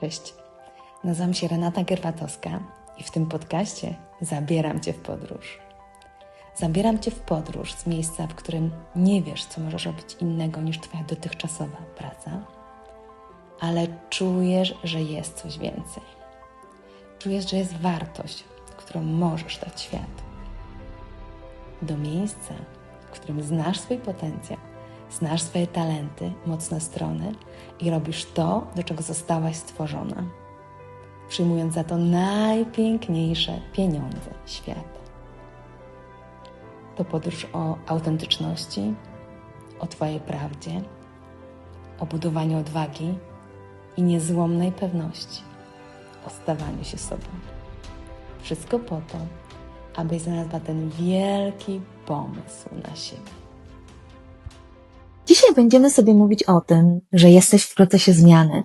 Cześć, nazywam się Renata Gerwatowska i w tym podcaście zabieram Cię w podróż. Zabieram Cię w podróż z miejsca, w którym nie wiesz, co możesz robić innego niż Twoja dotychczasowa praca, ale czujesz, że jest coś więcej. Czujesz, że jest wartość, którą możesz dać światu. Do miejsca, w którym znasz swój potencjał, znasz swoje talenty, mocne strony i robisz to, do czego zostałaś stworzona, przyjmując za to najpiękniejsze pieniądze świata. To podróż o autentyczności, o Twojej prawdzie, o budowaniu odwagi i niezłomnej pewności, o stawaniu się sobą. Wszystko po to, abyś znalazła ten wielki pomysł na siebie. Dzisiaj będziemy sobie mówić o tym, że jesteś w procesie zmiany,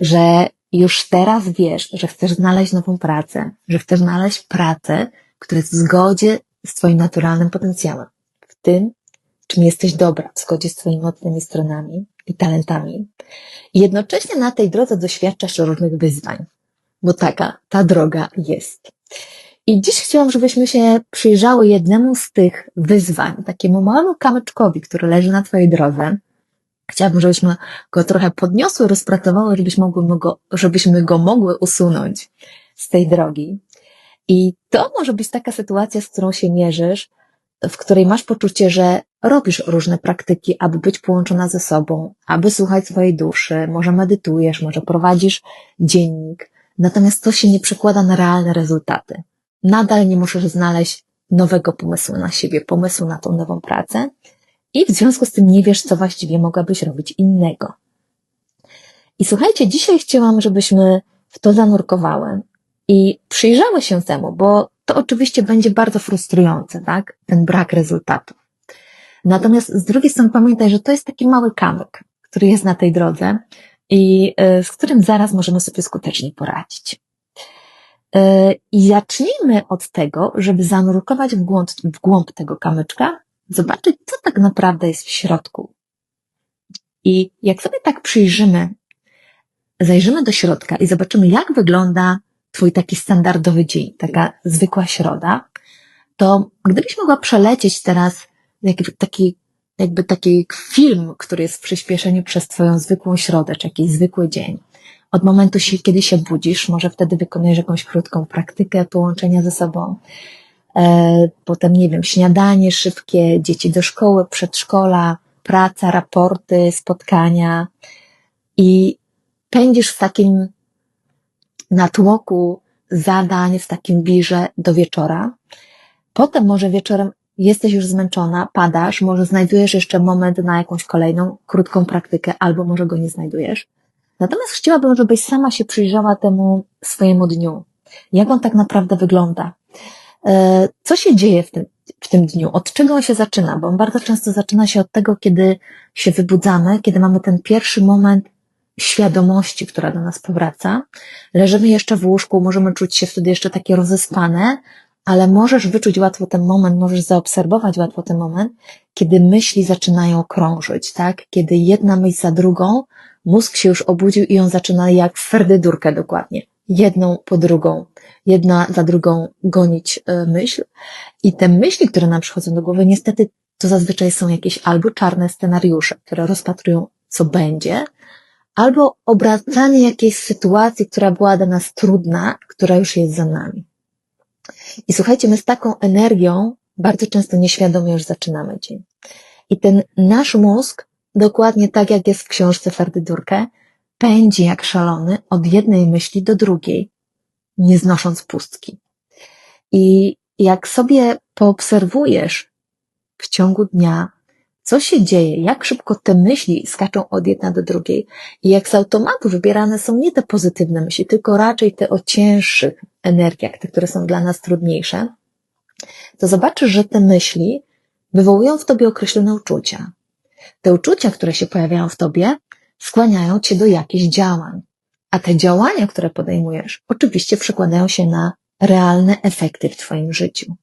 że już teraz wiesz, że chcesz znaleźć nową pracę, że chcesz znaleźć pracę, która jest w zgodzie z Twoim naturalnym potencjałem, w tym, czym jesteś dobra, w zgodzie z Twoimi mocnymi stronami i talentami. I jednocześnie na tej drodze doświadczasz różnych wyzwań, bo taka ta droga jest. I dziś chciałam, żebyśmy się przyjrzały jednemu z tych wyzwań, takiemu małemu kamyczkowi, który leży na Twojej drodze. Chciałabym, żebyśmy go trochę podniosły, rozpracowały, żebyśmy, mogły go, żebyśmy go mogły usunąć z tej drogi. I to może być taka sytuacja, z którą się mierzysz, w której masz poczucie, że robisz różne praktyki, aby być połączona ze sobą, aby słuchać swojej duszy, może medytujesz, może prowadzisz dziennik, natomiast to się nie przekłada na realne rezultaty nadal nie możesz znaleźć nowego pomysłu na siebie, pomysłu na tą nową pracę i w związku z tym nie wiesz, co właściwie mogłabyś robić innego. I słuchajcie, dzisiaj chciałam, żebyśmy w to zanurkowały i przyjrzały się temu, bo to oczywiście będzie bardzo frustrujące, tak? Ten brak rezultatów. Natomiast z drugiej strony pamiętaj, że to jest taki mały kamyk, który jest na tej drodze i y, z którym zaraz możemy sobie skutecznie poradzić. I zacznijmy od tego, żeby zanurkować w głąb, w głąb tego kamyczka, zobaczyć, co tak naprawdę jest w środku. I jak sobie tak przyjrzymy, zajrzymy do środka i zobaczymy, jak wygląda Twój taki standardowy dzień, taka zwykła środa, to gdybyś mogła przelecieć teraz taki, jakby taki film, który jest w przyspieszeniu przez Twoją zwykłą środę, czy jakiś zwykły dzień, od momentu, kiedy się budzisz, może wtedy wykonujesz jakąś krótką praktykę połączenia ze sobą. E, potem, nie wiem, śniadanie szybkie, dzieci do szkoły, przedszkola, praca, raporty, spotkania i pędzisz w takim natłoku zadań, w takim wirze do wieczora. Potem może wieczorem jesteś już zmęczona, padasz, może znajdujesz jeszcze moment na jakąś kolejną krótką praktykę, albo może go nie znajdujesz. Natomiast chciałabym, żebyś sama się przyjrzała temu swojemu dniu. Jak on tak naprawdę wygląda? E, co się dzieje w tym, w tym dniu? Od czego on się zaczyna? Bo on bardzo często zaczyna się od tego, kiedy się wybudzamy, kiedy mamy ten pierwszy moment świadomości, która do nas powraca. Leżymy jeszcze w łóżku, możemy czuć się wtedy jeszcze takie rozespane, ale możesz wyczuć łatwo ten moment, możesz zaobserwować łatwo ten moment, kiedy myśli zaczynają krążyć, tak? Kiedy jedna myśl za drugą mózg się już obudził i on zaczyna jak ferdydurkę dokładnie. Jedną po drugą, jedna za drugą gonić y, myśl. I te myśli, które nam przychodzą do głowy, niestety to zazwyczaj są jakieś albo czarne scenariusze, które rozpatrują, co będzie, albo obracanie jakiejś sytuacji, która była dla nas trudna, która już jest za nami. I słuchajcie, my z taką energią bardzo często nieświadomie już zaczynamy dzień. I ten nasz mózg dokładnie tak jak jest w książce Ferdydurkę, pędzi jak szalony od jednej myśli do drugiej, nie znosząc pustki. I jak sobie poobserwujesz w ciągu dnia, co się dzieje, jak szybko te myśli skaczą od jedna do drugiej i jak z automatu wybierane są nie te pozytywne myśli, tylko raczej te o cięższych energiach, te, które są dla nas trudniejsze, to zobaczysz, że te myśli wywołują w tobie określone uczucia. Te uczucia, które się pojawiają w tobie, skłaniają cię do jakichś działań. A te działania, które podejmujesz, oczywiście przekładają się na realne efekty w twoim życiu.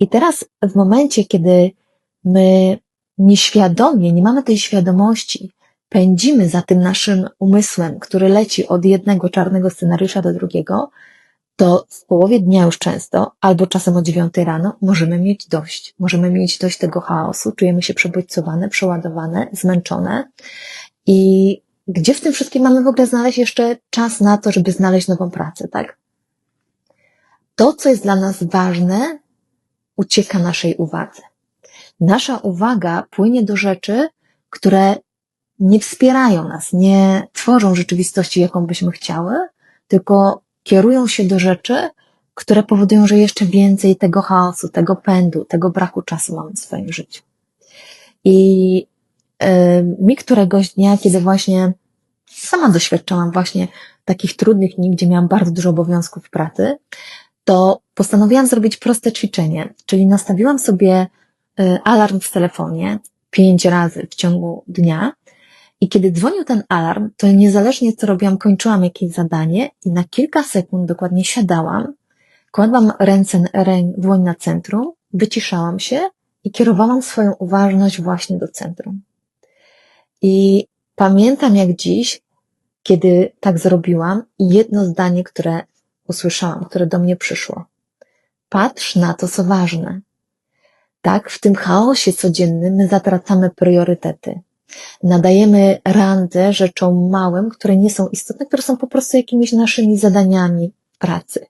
I teraz w momencie, kiedy my nieświadomie, nie mamy tej świadomości pędzimy za tym naszym umysłem, który leci od jednego czarnego scenariusza do drugiego, to w połowie dnia już często, albo czasem o dziewiątej rano, możemy mieć dość. Możemy mieć dość tego chaosu, czujemy się przebodźcowane, przeładowane, zmęczone. I gdzie w tym wszystkim mamy w ogóle znaleźć jeszcze czas na to, żeby znaleźć nową pracę, tak? To, co jest dla nas ważne, ucieka naszej uwadze. Nasza uwaga płynie do rzeczy, które nie wspierają nas, nie tworzą rzeczywistości, jaką byśmy chciały, tylko kierują się do rzeczy, które powodują, że jeszcze więcej tego chaosu, tego pędu, tego braku czasu mamy w swoim życiu. I yy, mi któregoś dnia, kiedy właśnie sama doświadczałam właśnie takich trudnych dni, gdzie miałam bardzo dużo obowiązków pracy, to postanowiłam zrobić proste ćwiczenie, czyli nastawiłam sobie y, alarm w telefonie pięć razy w ciągu dnia i kiedy dzwonił ten alarm, to niezależnie co robiłam, kończyłam jakieś zadanie i na kilka sekund dokładnie siadałam, kładłam ręce, rę, dłoń na centrum, wyciszałam się i kierowałam swoją uważność właśnie do centrum. I pamiętam jak dziś, kiedy tak zrobiłam i jedno zdanie, które usłyszałam, które do mnie przyszło. Patrz na to, co ważne. Tak, w tym chaosie codziennym my zatracamy priorytety. Nadajemy randę rzeczom małym, które nie są istotne, które są po prostu jakimiś naszymi zadaniami pracy.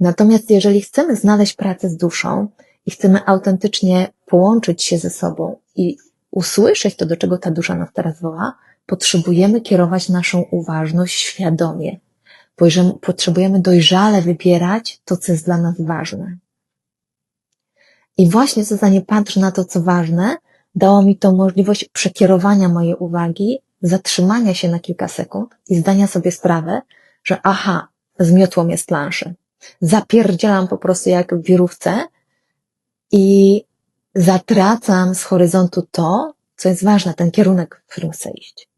Natomiast jeżeli chcemy znaleźć pracę z duszą i chcemy autentycznie połączyć się ze sobą i usłyszeć to, do czego ta dusza nas teraz woła, potrzebujemy kierować naszą uważność świadomie. Potrzebujemy dojrzale wybierać to, co jest dla nas ważne. I właśnie zadanie patrz na to, co ważne, dało mi to możliwość przekierowania mojej uwagi, zatrzymania się na kilka sekund i zdania sobie sprawę, że aha, zmiotło mnie z planszy. Zapierdzielam po prostu jak w wirówce i zatracam z horyzontu to, co jest ważne, ten kierunek, w którym chcę iść.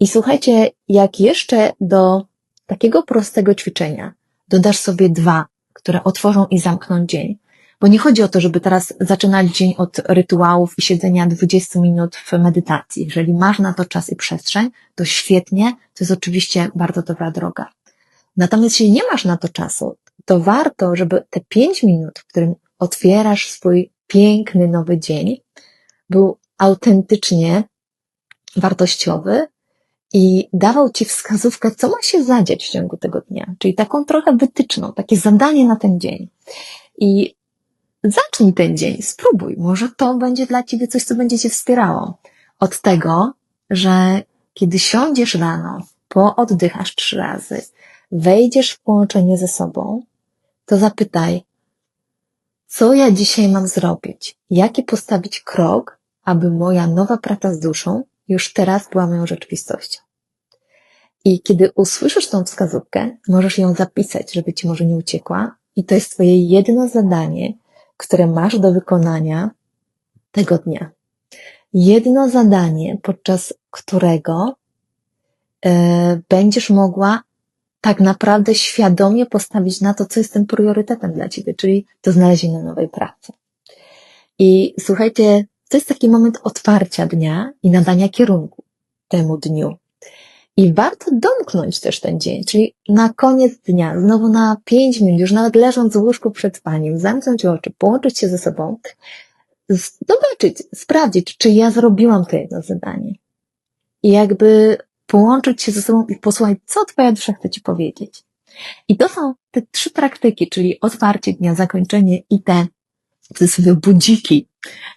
I słuchajcie, jak jeszcze do takiego prostego ćwiczenia dodasz sobie dwa, które otworzą i zamkną dzień, bo nie chodzi o to, żeby teraz zaczynać dzień od rytuałów i siedzenia 20 minut w medytacji. Jeżeli masz na to czas i przestrzeń, to świetnie, to jest oczywiście bardzo dobra droga. Natomiast jeśli nie masz na to czasu, to warto, żeby te 5 minut, w którym otwierasz swój piękny nowy dzień, był autentycznie wartościowy i dawał ci wskazówkę, co ma się zadziać w ciągu tego dnia, czyli taką trochę wytyczną, takie zadanie na ten dzień. I zacznij ten dzień, spróbuj, może to będzie dla ciebie coś, co będzie cię wspierało. Od tego, że kiedy siądziesz rano, pooddychasz trzy razy, wejdziesz w połączenie ze sobą, to zapytaj, co ja dzisiaj mam zrobić? Jaki postawić krok, aby moja nowa praca z duszą już teraz była moją rzeczywistością? I kiedy usłyszysz tą wskazówkę, możesz ją zapisać, żeby ci może nie uciekła. I to jest twoje jedno zadanie, które masz do wykonania tego dnia. Jedno zadanie, podczas którego y, będziesz mogła tak naprawdę świadomie postawić na to, co jest tym priorytetem dla ciebie, czyli to znalezienie nowej pracy. I słuchajcie, to jest taki moment otwarcia dnia i nadania kierunku temu dniu. I warto domknąć też ten dzień, czyli na koniec dnia, znowu na pięć minut, już nawet leżąc w łóżku przed spaniem, zamknąć oczy, połączyć się ze sobą, zobaczyć, sprawdzić, czy ja zrobiłam to jedno zadanie. I jakby połączyć się ze sobą i posłuchać, co Twoja dusza chce Ci powiedzieć. I to są te trzy praktyki, czyli otwarcie dnia, zakończenie i te w cudzysłowie budziki,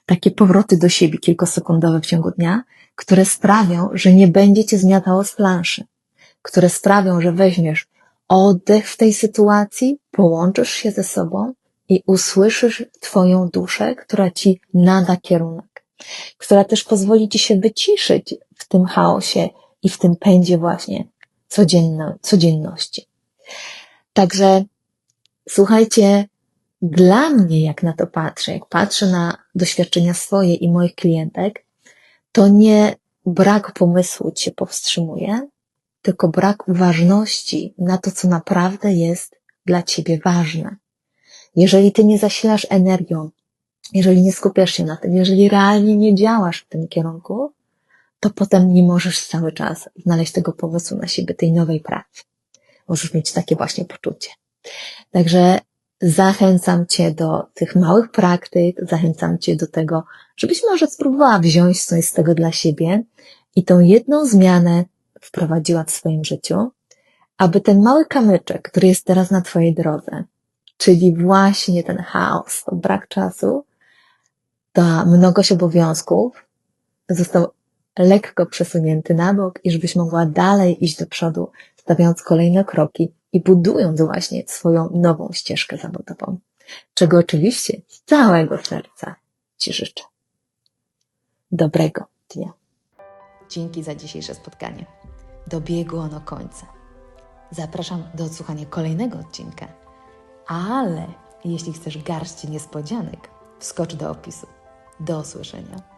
takie powroty do siebie kilkosekundowe w ciągu dnia, które sprawią, że nie będzie cię zmiatało z planszy, które sprawią, że weźmiesz oddech w tej sytuacji, połączysz się ze sobą i usłyszysz Twoją duszę, która Ci nada kierunek, która też pozwoli Ci się wyciszyć w tym chaosie i w tym pędzie właśnie codzienno, codzienności. Także słuchajcie, dla mnie, jak na to patrzę, jak patrzę na doświadczenia swoje i moich klientek, to nie brak pomysłu cię powstrzymuje, tylko brak uważności na to, co naprawdę jest dla ciebie ważne. Jeżeli ty nie zasilasz energią, jeżeli nie skupiasz się na tym, jeżeli realnie nie działasz w tym kierunku, to potem nie możesz cały czas znaleźć tego pomysłu na siebie, tej nowej pracy. Możesz mieć takie właśnie poczucie. Także zachęcam Cię do tych małych praktyk, zachęcam Cię do tego, żebyś może spróbowała wziąć coś z tego dla siebie i tą jedną zmianę wprowadziła w swoim życiu, aby ten mały kamyczek, który jest teraz na Twojej drodze, czyli właśnie ten chaos, brak czasu, ta mnogość obowiązków został lekko przesunięty na bok i żebyś mogła dalej iść do przodu, stawiając kolejne kroki i budując właśnie swoją nową ścieżkę zawodową, czego oczywiście z całego serca Ci życzę. Dobrego dnia. Dzięki za dzisiejsze spotkanie. Dobiegło ono końca. Zapraszam do odsłuchania kolejnego odcinka. Ale jeśli chcesz garści niespodzianek, wskocz do opisu. Do usłyszenia.